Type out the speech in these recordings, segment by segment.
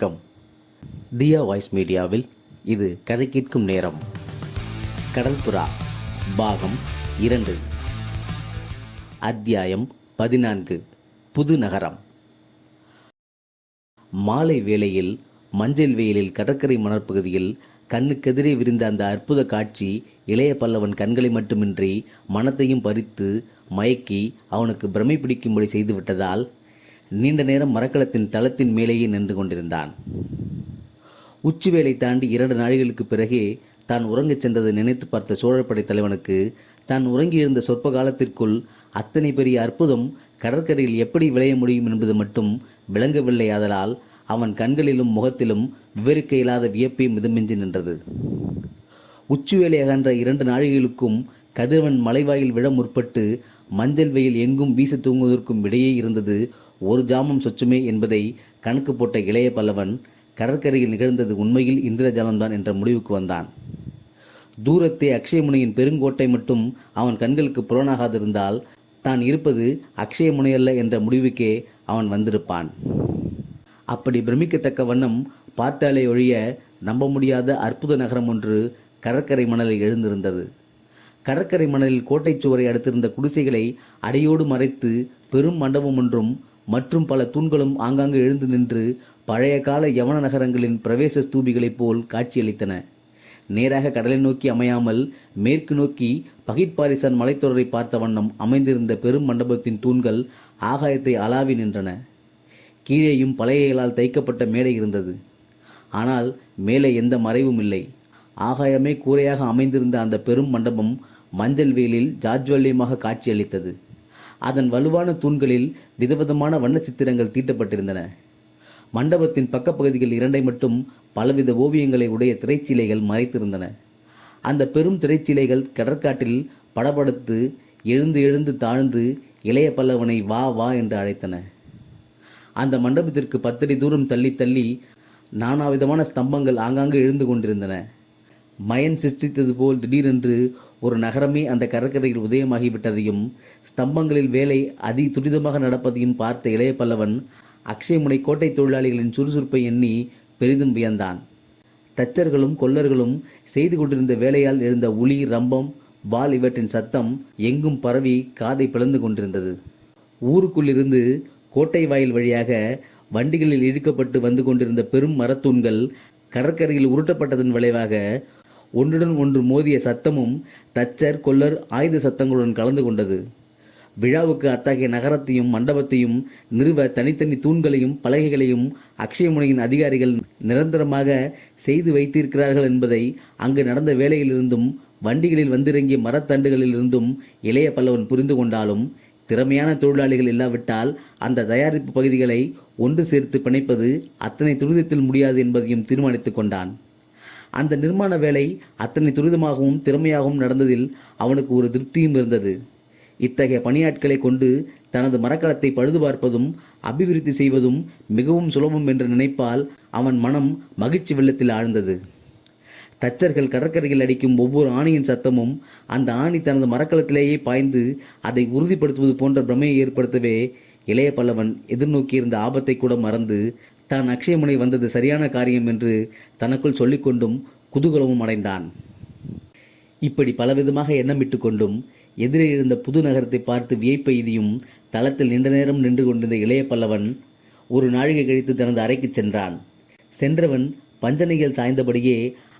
வணக்கம். தியா வாய்ஸ் மீடியாவில் இது கதை கேட்கும் நேரம். கடல்புறா பாகம் இரண்டு. அத்தியாயம் பதினான்கு. புது நகரம். மாலை வேளையில் மஞ்சள் வெயிலில் கடற்கரை மணற்பகுதியில் கண்ணுக்கெதிரே விரிந்த அந்த அற்புத காட்சி இளைய பல்லவன் கண்களை மட்டுமின்றி மனத்தையும் பறித்து மயக்கி அவனுக்கு பிரமை பிடிக்கும்படி செய்துவிட்டதால் நீண்ட நேரம் மரக்கலத்தின் தளத்தின் மேலேயே நின்று கொண்டிருந்தான். உச்சிவேளை தாண்டி இரண்டு நாளைகளுக்கு பிறகே தான் உறங்கச் சென்றதை நினைத்து பார்த்த சோழப்படை தலைவனுக்கு தான் உறங்கியிருந்த சொற்ப காலத்திற்குள் அத்தனை பெரிய அற்புதம் கடற்கரையில் எப்படி விளைய முடியும் என்பது மட்டும் விளங்கவில்லை ஆதலால் அவன் கண்களிலும் முகத்திலும் விவரிக்க இயலாத வியப்பே மிதமிஞ்சி நின்றது. உச்சிவேலை அகன்ற இரண்டு நாழிகளுக்கும் கதிரவன் மலைவாயில் விழ முற்பட்டு மஞ்சள் வெயில் எங்கும் வீச தூங்குவதற்கும் இடையே இருந்தது ஒரு ஜாமம் சொச்சுமே என்பதை கணக்கு போட்ட இளைய பல்லவன் கடற்கரையில் நிகழ்ந்தது உண்மையில் இந்திரஜாலம்தான் என்ற முடிவுக்கு வந்தான். தூரத்தே அக்ஷயமுனையின் பெருங்கோட்டை மட்டும் அவன் கண்களுக்கு புலனாகாதிருந்தால் தான் இருப்பது அக்ஷயமுனை அல்ல என்ற முடிவுக்கே அவன் வந்திருப்பான். அப்படி பிரமிக்கத்தக்க வண்ணம் பார்த்தாலே ஒழிய நம்ப முடியாத அற்புத நகரம் ஒன்று கடற்கரை மணலில் எழுந்திருந்தது. கடற்கரை மணலில் கோட்டைச் சுவரை அடுத்திருந்த குடிசைகளை அடியோடு மறைத்து பெரும் மண்டபம் ஒன்றும் மற்றும் பல தூண்களும் ஆங்காங்கு எழுந்து நின்று பழைய கால யவன நகரங்களின் பிரவேச ஸ்தூபிகளைப் போல் காட்சியளித்தன. நேராக கடலை நோக்கி அமையாமல் மேற்கு நோக்கி பகிட்பாரிசான் மலைத்தொடரை பார்த்த வண்ணம் அமைந்திருந்த பெரும் மண்டபத்தின் தூண்கள் ஆகாயத்தை அலாவி நின்றன. கீழேயும் பலகைகளால் தைக்கப்பட்ட மேடை இருந்தது. ஆனால் மேலே எந்த மறைவும் இல்லை. ஆகாயமே கூரையாக அமைந்திருந்த அந்த பெரும் மண்டபம் மஞ்சள் வெயிலில் ஜாஜ்வல்யமாக காட்சியளித்தது. அதன் வலுவான தூண்களில் விதவிதமான வண்ண சித்திரங்கள் தீட்டப்பட்டிருந்தன. மண்டபத்தின் பக்கப்பகுதிகள் இரண்டை மட்டும் பலவித ஓவியங்களை உடைய திரைச்சீலைகள் மறைத்திருந்தன. அந்த பெரும் திரைச்சீலைகள் கடற்காட்டில் படபடுத்து எழுந்து எழுந்து தாழ்ந்து இளைய பல்லவனை வா வா என்று அழைத்தன. அந்த மண்டபத்திற்கு பத்தடி தூரம் தள்ளி தள்ளி நானாவிதமான ஸ்தம்பங்கள் ஆங்காங்கு எழுந்து கொண்டிருந்தன. மயன் சிருஷ்டித்தது போல் திடீரென்று ஒரு நகரமே அந்த கடற்கரையில் உதயமாகிவிட்டதையும் ஸ்தம்பங்களில் வேலை அதி துரிதமாக நடப்பதையும் பார்த்த இளைய பல்லவன் அக்ஷயமுனை கோட்டை தொழிலாளிகளின் சுறுசுறுப்பை எண்ணி பெரிதும் வியந்தான். தச்சர்களும் கொல்லர்களும் செய்து கொண்டிருந்த வேலையால் எழுந்த உளி ரம்பம் வால் இவற்றின் சத்தம் எங்கும் பரவி காதை பிளந்து கொண்டிருந்தது. ஊருக்குள்ளிருந்து கோட்டை வாயில் வழியாக வண்டிகளில் இழுக்கப்பட்டு வந்து கொண்டிருந்த பெரும் மரத்தூண்கள் கடற்கரையில் உருட்டப்பட்டதன் விளைவாக ஒன்றுடன் ஒன்று மோதிய சத்தமும் தச்சர் கொல்லர் ஆயுத சத்தங்களுடன் கலந்து கொண்டது. விழாவுக்கு அத்தகைய நகரத்தையும் மண்டபத்தையும் நிறுவ தனித்தனி தூண்களையும் பலகைகளையும் அக்ஷயமுனையின் அதிகாரிகள் நிரந்தரமாக செய்து வைத்திருக்கிறார்கள் என்பதை அங்கு நடந்த வேலையிலிருந்தும் வண்டிகளில் வந்திறங்கிய மரத்தண்டுகளிலிருந்தும் இளைய பல்லவன் புரிந்து கொண்டாலும் திறமையான தொழிலாளிகள் இல்லாவிட்டால் அந்த தயாரிப்பு பகுதிகளை ஒன்று சேர்த்து பிணைப்பது அத்தனை துரிதத்தில் முடியாது என்பதையும் தீர்மானித்துக் கொண்டான். அந்த நிர்மாண வேலை அத்தனை துரிதமாகவும் திறமையாகவும் நடந்ததில் அவனுக்கு ஒரு திருப்தியும் இருந்தது. இத்தகைய பணியாட்களை கொண்டு தனது மரக்கலத்தை பழுது பார்ப்பதும் அபிவிருத்தி செய்வதும் மிகவும் சுலபம் என்று நினைப்பால் அவன் மனம் மகிழ்ச்சி வெள்ளத்தில் ஆழ்ந்தது. தச்சர்கள் கடற்கரையில் அடிக்கும் ஒவ்வொரு ஆணியின் சத்தமும் அந்த ஆணி தனது மரக்கலத்திலேயே பாய்ந்து அதை உறுதிப்படுத்துவது போன்ற பிரமையை ஏற்படுத்தவே இளைய பல்லவன் எதிர்நோக்கியிருந்த ஆபத்தை கூட மறந்து தான் அக்ஷயமுனை வந்தது சரியான காரியம் என்று தனக்குள் சொல்லிக்கொண்டும் குதூகலமும் அடைந்தான். இப்படி பலவிதமாக எண்ணமிட்டு கொண்டும் எதிரே இருந்த புது நகரத்தை பார்த்து வியப்பெய்தியும் தளத்தில் நீண்ட நேரம் நின்று கொண்டிருந்த இளைய பல்லவன் ஒரு நாழிகை கழித்து தனது அறைக்கு சென்றான். சென்றவன் பஞ்சனைகள் சாய்ந்தபடியே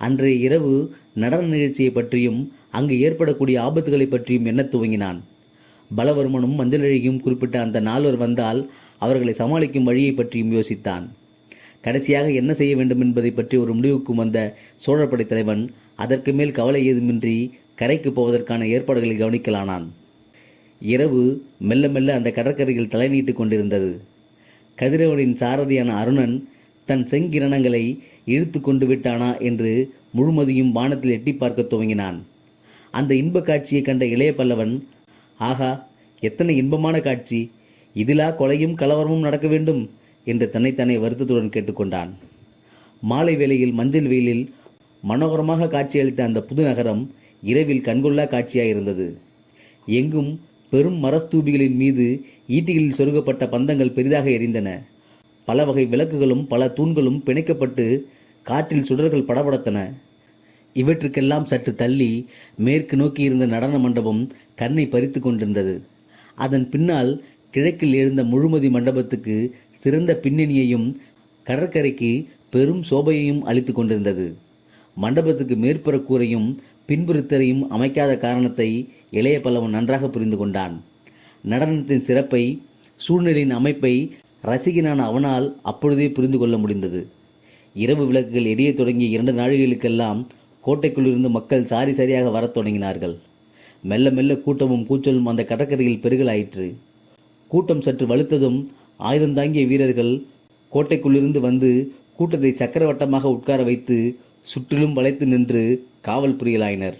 அன்றைய இரவு நடன நிகழ்ச்சியை பற்றியும் அங்கு ஏற்படக்கூடிய ஆபத்துகளை பற்றியும் எண்ணத் துவங்கினான். பலவர்மனும் மஞ்சளழகியும் குறிப்பிட்ட அந்த நால்வர் வந்தால் அவர்களை சமாளிக்கும் வழியை பற்றியும் யோசித்தான். கடைசியாக என்ன செய்ய வேண்டும் என்பதை பற்றி ஒரு முடிவுக்கும் வந்த சோழப்படை தலைவன் அதற்கு மேல் கவலை ஏதுமின்றி கரைக்கு போவதற்கான ஏற்பாடுகளை கவனிக்கலானான். இரவு மெல்ல மெல்ல அந்த கடற்கரையில் தலை நீட்டு கொண்டிருந்தது. கதிரவனின் சாரதியான அருணன் தன் செங்கிரணங்களை இழுத்து கொண்டு விட்டானா என்று முழுமதியும் வானத்தில் எட்டி பார்க்க துவங்கினான். அந்த இன்ப காட்சியை கண்ட இளைய பல்லவன் ஆகா எத்தனை இன்பமான காட்சி! இதிலா கொலையும் கலவரமும் நடக்க வேண்டும் என்று தன்னைத்தானே வருத்தத்துடன் கேட்டுக்கொண்டான். மாலை வேளையில் மஞ்சள் வெயிலில் மனோகரமாக காட்சியளித்த அந்த புது நகரம் இரவில் கண்கொள்ளா காட்சியாயிருந்தது. எங்கும் பெரும் மரஸ்தூபிகளின் மீது ஈட்டிகளில் சொருகப்பட்ட பந்தங்கள் பெரிதாக எரிந்தன. பல வகை விளக்குகளும் பல தூண்களும் பிணைக்கப்பட்டு காற்றில் சுடர்கள் படபடத்தன. இவற்றுக்கெல்லாம் சற்று தள்ளி மேற்கு நோக்கி இருந்த நடன மண்டபம் கண்ணை பறித்து கொண்டிருந்தது. அதன் பின்னால் கிழக்கில் எழுந்த முழுமதி மண்டபத்துக்கு சிறந்த பின்னணியையும் கடற்கரைக்கு பெரும் சோபையையும் அளித்து கொண்டிருந்தது. மண்டபத்துக்கு மேற்புற கூரையும் அமைக்காத காரணத்தை இளைய பல்லவன் நன்றாக புரிந்து கொண்டான். நடனத்தின் சிறப்பை சூழ்நிலையின் அமைப்பை ரசிகனான அவனால் அப்பொழுதே புரிந்து கொள்ள முடிந்தது. இரவு விளக்குகள் எரிய தொடங்கிய இரண்டு நாழிகளுக்கெல்லாம் கோட்டைக்குள்ளிருந்து மக்கள் சாரி சரியாக வரத் தொடங்கினார்கள். மெல்ல மெல்ல கூட்டமும் கூச்சலும் அந்த கடற்கரையில் பெருகலாயிற்று. கூட்டம் சற்று வலுத்ததும் ஆயுதம் தாங்கிய வீரர்கள் கோட்டைக்குள்ளிருந்து வந்து கூட்டத்தை சக்கரவட்டமாக உட்கார வைத்து சுற்றிலும் வளைத்து நின்று காவல் புரியலாயினர்.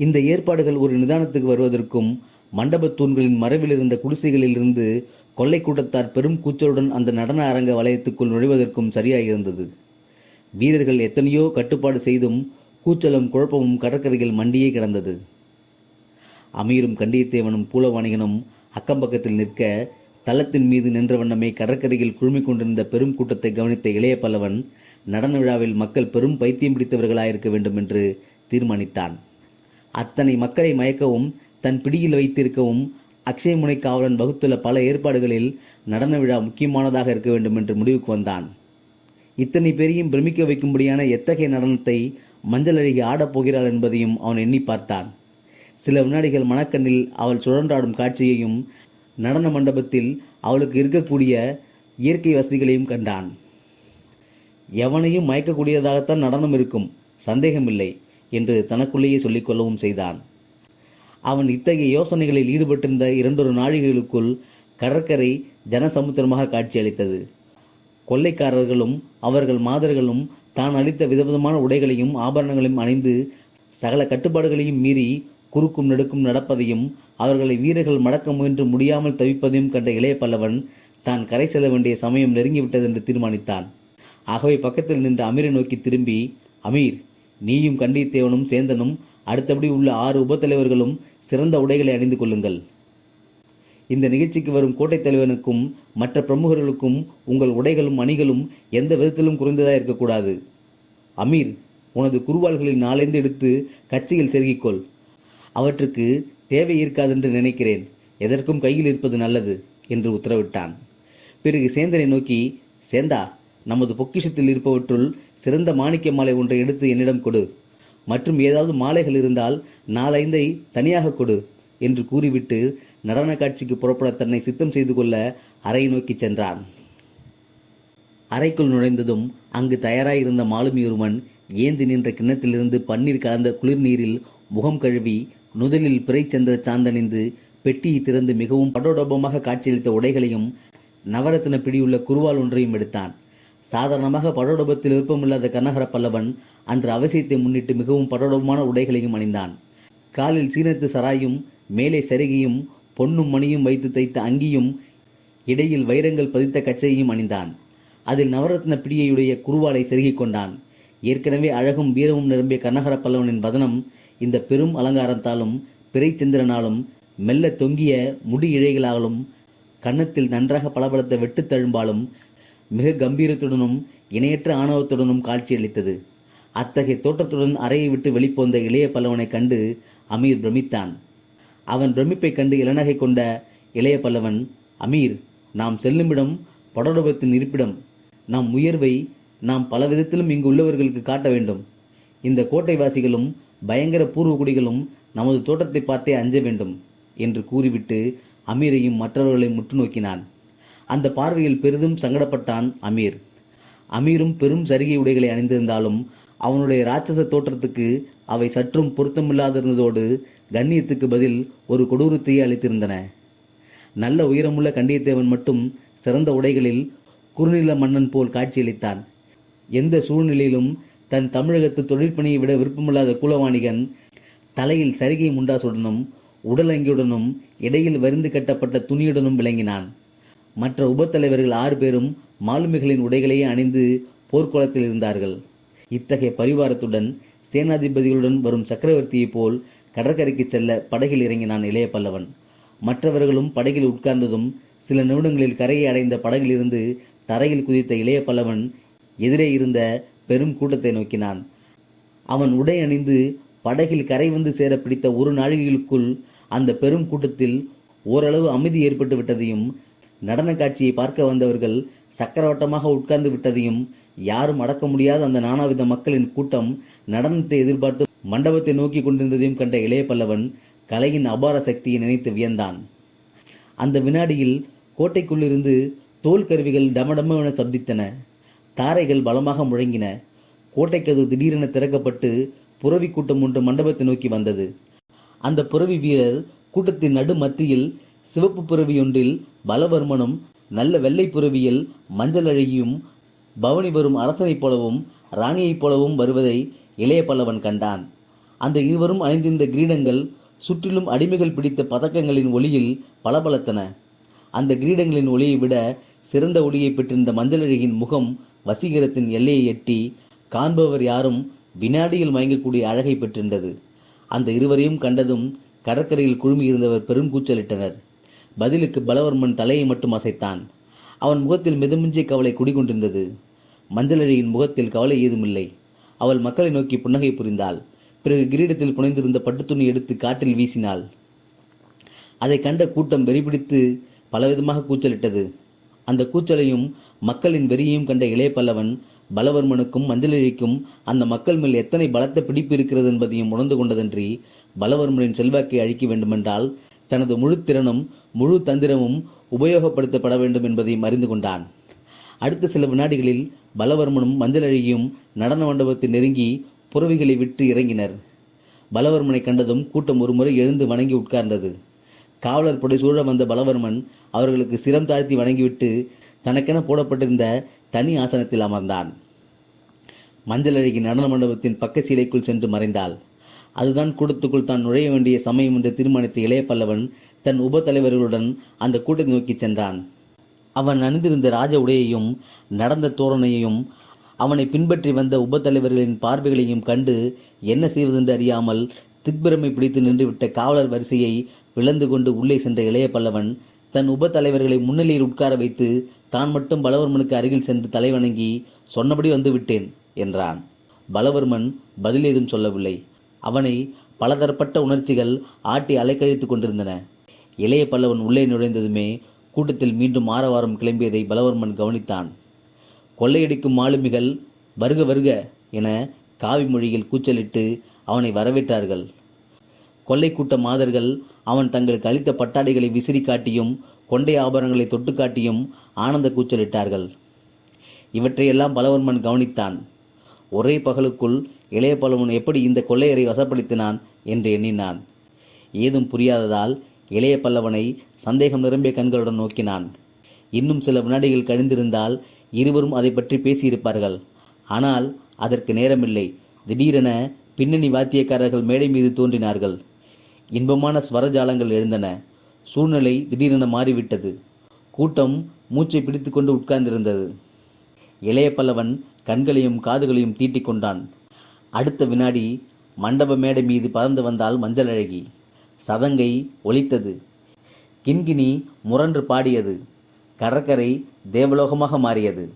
இந்த ஏற்பாடுகள் ஒரு நிதானத்துக்கு வருவதற்கும் மண்டபத் தூண்களின் மறைவில் இருந்த குடிசைகளிலிருந்து கொள்ளை கூட்டத்தார் பெரும் கூச்சலுடன் அந்த நடன அரங்க வளையத்துக்குள் நுழைவதற்கும் சரியாக இருந்தது வீரர்கள் எத்தனையோ கட்டுப்பாடு செய்தும் கூச்சலும் குழப்பமும் கடற்கரையில் மண்டியே கிடந்தது. அமீரும் கண்டியத்தேவனும் பூலவாணிகனும் அக்கம் பக்கத்தில் நிற்க தளத்தின் மீது நின்ற வண்ணமே கடற்கரையில் குழுமிக் கொண்டிருந்த பெரும் கூட்டத்தை கவனித்த இளைய பல்லவன் நடன விழாவில் மக்கள் பெரும் பைத்தியம் பிடித்தவர்களாயிருக்க வேண்டும் என்று தீர்மானித்தான். அத்தனை மக்களை மயக்கவும் தன் பிடியில் வைத்திருக்கவும் அக்ஷயமுனை காவலன் வகுத்துள்ள பல ஏற்பாடுகளில் நடன விழா முக்கியமானதாக இருக்க வேண்டும் என்று முடிவுக்கு வந்தான். இத்தனை பேரையும் பிரமிக்க வைக்கும்படியான எத்தகைய நடனத்தை மஞ்சள் அழகி ஆடப் போகிறாள் என்பதையும் அவன் எண்ணி பார்த்தான். சில வினாடிகள் மனக்கண்ணில் அவள் சுழன்றாடும் காட்சியையும் நடன மண்டபத்தில் அவளுக்கு இருக்கக்கூடிய இயற்கை வசதிகளையும் கண்டான். எவனையும் மயக்கக்கூடியதாகத்தான் நடனம் இருக்கும் சந்தேகமில்லை என்று தனக்குள்ளேயே சொல்லிக்கொள்ளவும் செய்தான். அவன் இத்தகைய யோசனைகளில் ஈடுபட்டிருந்த இரண்டொரு நாழிகைகளுக்குள் கடற்கரை ஜனசமுத்திரமாக காட்சியளித்தது. கொள்ளைக்காரர்களும் அவர்கள் மாதர்களும் தான் அளித்த விதவிதமான உடைகளையும் ஆபரணங்களையும் அணிந்து சகல கட்டுப்பாடுகளையும் மீறி குறுக்கும் நெடுக்கும் நடப்பதையும் அவர்களை வீரர்கள் மடக்க முயன்று முடியாமல் தவிப்பதையும் கண்ட இளைய பல்லவன் தான் கரை செல்ல வேண்டிய சமயம் நெருங்கிவிட்டது என்று தீர்மானித்தான். ஆகவே பக்கத்தில் நின்ற அமீரை நோக்கி திரும்பி அமீர் நீயும் கண்டித்தேவனும் சேந்தனும் அடுத்தபடி உள்ள ஆறு உபத்தலைவர்களும் சிறந்த உடைகளை அணிந்து கொள்ளுங்கள். இந்த நிகழ்ச்சிக்கு வரும் கோட்டைத் தலைவனுக்கும் மற்ற பிரமுகர்களுக்கும் உங்கள் உடைகளும் அணிகளும் எந்த விதத்திலும் குறைந்ததாக இருக்கக்கூடாது. அமீர் உனது குருவாள்களில் நாளைந்து எடுத்து கட்சியில் செருகிக்கொள். அவற்றுக்கு தேவை இருக்காதென்று நினைக்கிறேன். எதற்கும் கையில் இருப்பது நல்லது என்று உத்தரவிட்டான். பிறகு சேந்தனை நோக்கி சேந்தா நமது பொக்கிஷத்தில் இருப்பவற்றுள் சிறந்த மாணிக்க மாலை ஒன்றை எடுத்து என்னிடம் கொடு. மற்றும் ஏதாவது மாலைகள் இருந்தால் நாலைந்தை தனியாக கொடு என்று கூறிவிட்டு நடன காட்சிக்கு புறப்பட தன்னை சித்தம் செய்து கொள்ள அறை நோக்கி சென்றான். அறைக்குள் நுழைந்ததும் அங்கு தயாராயிருந்த மாலுமியொருவன் ஏந்தி நின்ற கிண்ணத்திலிருந்து பன்னீர் கலந்த குளிர்நீரில் முகம் கழுவி நுதலில் பிறைச்சந்திர சாந்தணிந்து பெட்டியை திறந்து மிகவும் படோடபமாக காட்சியளித்த உடைகளையும் நவரத்தின பிடியுள்ள குருவால் ஒன்றையும் எடுத்தான். சாதாரணமாக படோடபத்தில் விருப்பமில்லாத கனகர பல்லவன் அன்று அவசியத்தை முன்னிட்டு மிகவும் படோடபமான உடைகளையும் அணிந்தான். காலில் சீனத்து சராயும் மேலே சரிகையும் பொன்னும் மணியும் வைத்து தைத்த அங்கியும் இடையில் வைரங்கள் பதித்த கச்சையும் அணிந்தான். அதில் நவரத்ன பிடியையுடைய குருவாலை செருகிக் கொண்டான். ஏற்கனவே அழகும் வீரமும் நிரம்பிய கனகர பல்லவனின் வதனம் இந்த பெரும் அலங்காரத்தாலும் பிறைச்சந்திரனாலும் மெல்ல தொங்கிய முடி இழைகளாலும் கன்னத்தில் நன்றாக பளபளத்த வெட்டுத்தழும்பாலும் மிக கம்பீரத்துடனும் இணையற்ற ஆணவத்துடனும் காட்சியளித்தது. அத்தகைய தோற்றத்துடன் அறையை விட்டு வெளிப்போந்த இளைய பல்லவனைக் கண்டு அமீர் பிரமித்தான். அவன் பிரமிப்பைக் கண்டு இளநகை கொண்ட இளைய பல்லவன் அமீர் நாம் செல்லுமிடம் படோடபத்தின் இருப்பிடம். நம் உயர்வை நாம் பல விதத்திலும் இங்கு உள்ளவர்களுக்கு காட்ட வேண்டும். இந்த கோட்டைவாசிகளும் பயங்கர பூர்வகுடிகளும் நமது தோற்றத்தை பார்த்தே அஞ்ச வேண்டும் என்று கூறிவிட்டு அமீரையும் மற்றவர்களையும் முற்று நோக்கினான் அந்த பார்வையில் பெரிதும் சங்கடப்பட்டான் அமீர். அமீரும் பெரும் சரிகை உடைகளை அணிந்திருந்தாலும் அவனுடைய ராட்சச தோற்றத்துக்கு அவை சற்றும் பொருத்தமில்லாதிருந்ததோடு கண்ணியத்துக்கு பதில் ஒரு கொடூரத்தையே அளித்திருந்தன. நல்ல உயரமுள்ள கண்டியத்தேவன் மட்டும் சிறந்த உடைகளில் குறுநில மன்னன் போல் காட்சியளித்தான். எந்த சூழ்நிலையிலும் தன் தமிழகத்து தொழிற்பணியை விட விருப்பமில்லாத குலவாணிகன் தலையில் சரிகை முண்டாசுடனும் உடலங்கியுடனும் இடையில் வருந்து கட்டப்பட்ட துணியுடனும் விளங்கினான். மற்ற உபத்தலைவர்கள் ஆறு பேரும் மாலுமிகளின் உடைகளையே அணிந்து போர்க்குளத்தில் இருந்தார்கள். இத்தகைய பரிவாரத்துடன் சேனாதிபதிகளுடன் வரும் சக்கரவர்த்தியைப் போல் கடற்கரைக்கு செல்ல படகில் இறங்கினான் இளைய பல்லவன். மற்றவர்களும் படகில் உட்கார்ந்ததும் சில நிமிடங்களில் கரையை அடைந்த படகிலிருந்து தரையில் குதித்த இளைய பல்லவன் எதிரே இருந்த பெரும் கூட்டத்தை நோக்கினான். அவன் உடை அணிந்து படகில் கரை வந்து சேர பிடித்த ஒரு நாழிகைகளுக்குள் அந்த பெரும் கூட்டத்தில் ஓரளவு அமைதி ஏற்பட்டு விட்டதையும் நடன காட்சியை பார்க்க வந்தவர்கள் சக்கரவட்டமாக உட்கார்ந்து விட்டதையும் யாரும் அடக்க முடியாத அந்த நானாவித மக்களின் கூட்டம் நடனத்தை எதிர்பார்த்து மண்டபத்தை நோக்கி கொண்டிருந்ததையும் கண்ட இளைய பல்லவன் கலையின் அபார சக்தியை நினைத்து வியந்தான். அந்த வினாடியில் கோட்டைக்குள்ளிருந்து தோல் கருவிகள் டமடமென சப்தித்தன. தாரைகள் பலமாக முழங்கின. கோட்டைக்கது திடீரென திறக்கப்பட்டு புறவி கூட்டம் ஒன்று மண்டபத்தை நோக்கி வந்தது. அந்த புறவி வீரர் கூட்டத்தின் நடு மத்தியில் சிவப்பு புறவியொன்றில் பலவர்மனும் நல்ல வெள்ளை புறவியில் மஞ்சள் அழகியும் பவனி வரும் அரசனைப் போலவும் ராணியைப் போலவும் வருவதை இளைய பல்லவன் கண்டான். அந்த இருவரும் அணிந்திருந்த கிரீடங்கள் சுற்றிலும் அடிமைகள் பிடித்த பதக்கங்களின் ஒளியில் பளபளத்தன. அந்த கிரீடங்களின் ஒளியை விட சிறந்த ஒளியை பெற்றிருந்த மஞ்சளழகின் முகம் வசீகரத்தின் எல்லையை எட்டி காண்பவர் யாரும் வினாடியில் மயங்கக்கூடிய அழகை பெற்றிருந்தது. அந்த இருவரையும் கண்டதும் கடற்கரையில் குழுமியிருந்தவர் பெரும் கூச்சலிட்டனர். பதிலுக்கு பலவர்மன் தலையை மட்டும் அசைத்தான். அவன் முகத்தில் மிதமிஞ்சிய கவலை குடிகொண்டிருந்தது. மஞ்சளழியின் முகத்தில் கவலை ஏதுமில்லை. அவள் மக்களை நோக்கி புன்னகை புரிந்தாள். பிறகு கிரீடத்தில் புனைந்திருந்த பட்டுத்துணி எடுத்து காற்றில் வீசினாள். அதை கண்ட கூட்டம் வெறிபிடித்து பலவிதமாக கூச்சலிட்டது. அந்த கூச்சலையும் மக்களின் வெறியையும் கண்ட இளைய பல்லவன் பலவர்மனுக்கும் மஞ்சளிக்கும் அந்த மக்கள் மேல் எத்தனை பலத்த பிடிப்பு இருக்கிறது என்பதையும் உணர்ந்து கொண்டதன்றி பலவர்மனின் செல்வாக்கை அழிக்க வேண்டுமென்றால் தனது முழு திறனும் முழு தந்திரமும் உபயோகப்படுத்தப்பட வேண்டும் என்பதையும் அறிந்து கொண்டான். அடுத்த சில வினாடிகளில் பலவர்மனும் மஞ்சளழகியும் நடன மண்டபத்தை நெருங்கி புறவிகளை விட்டு இறங்கினர். பலவர்மனை கண்டதும் கூட்டம் ஒருமுறை எழுந்து வணங்கி உட்கார்ந்தது. காவலர் படை சூழ வந்த பலவர்மன் அவர்களுக்கு சிரம் தாழ்த்தி வணங்கிவிட்டு தனக்கென போடப்பட்டிருந்த தனி ஆசனத்தில் அமர்ந்தான். மஞ்சள் அழகி நடன மண்டபத்தின் பக்க சீலைக்குள் சென்று மறைந்தாள். அதுதான் கூட்டத்துக்குள் தான் நுழைய வேண்டிய சமயம் என்று தீர்மானித்த இளைய பல்லவன் தன் உப தலைவர்களுடன் அந்த கூட்டத்தை நோக்கி சென்றான். அவன் அணிந்திருந்த ராஜ உடையையும் நடந்த தோரணையையும் அவனை பின்பற்றி வந்த உப தலைவர்களின் பார்வைகளையும் கண்டு என்ன செய்வதென்று அறியாமல் திக்பிரமை பிடித்து நின்றுவிட்ட காவலர் வரிசையை விளந்து கொண்டு உள்ளே சென்ற இளைய பல்லவன் தன் உப தலைவர்களை முன்னிலையில் உட்கார வைத்து தான் மட்டும் பலவர்மனுக்கு அருகில் சென்று தலைவணங்கி சொன்னபடி வந்து விட்டேன் என்றான். பலவர்மன் பதில் ஏதும் சொல்லவில்லை. அவனை பலதரப்பட்ட உணர்ச்சிகள் ஆட்டி அலைக்கழித்துக் கொண்டிருந்தன. இளைய பல்லவன் உள்ளே நுழைந்ததுமே கூட்டத்தில் மீண்டும் ஆரவாரம் கிளம்பியதை பலவர்மன் கவனித்தான். கொள்ளையடிக்கும் மாலுமிகள் வருக வருக என காவி மொழியில் கூச்சலிட்டு அவனை வரவேற்றார்கள். கொள்ளை கூட்ட மாதர்கள் அவன் தங்களுக்கு அளித்த பட்டாடைகளை விசிறி காட்டியும் கொண்டை ஆபரணங்களை தொட்டு காட்டியும் ஆனந்த கூச்சலிட்டார்கள். இவற்றையெல்லாம் பலவர்மன் கவனித்தான். ஒரே பகலுக்குள் இளைய பலவன் எப்படி இந்த கொள்ளையரை வசப்படுத்தினான் என்று எண்ணினான். ஏதும் புரியாததால் இளைய பல்லவனை சந்தேகம் நிரம்பிய கண்களுடன் நோக்கினான். இன்னும் சில வினாடிகள் கழிந்திருந்தால் இருவரும் அதை பற்றி பேசியிருப்பார்கள். ஆனால் அதற்கு நேரமில்லை. திடீரென பின்னணி வாத்தியக்காரர்கள் மேடை மீது தோன்றினார்கள். இன்பமான ஸ்வரஜாலங்கள் எழுந்தன. சூழ்நிலை திடீரென மாறிவிட்டது. கூட்டம் மூச்சை பிடித்துக்கொண்டு உட்கார்ந்திருந்தது. இளைய பல்லவன் கண்களையும் காதுகளையும் தீட்டிக் கொண்டான். அடுத்த வினாடி மண்டப மேடை மீது பறந்து வந்தால் மஞ்சள் அழகி. சதங்கை ஒலித்தது. கிண்கிணி முரன்று பாடியது. கடற்கரை தேவலோகமாக மாறியது.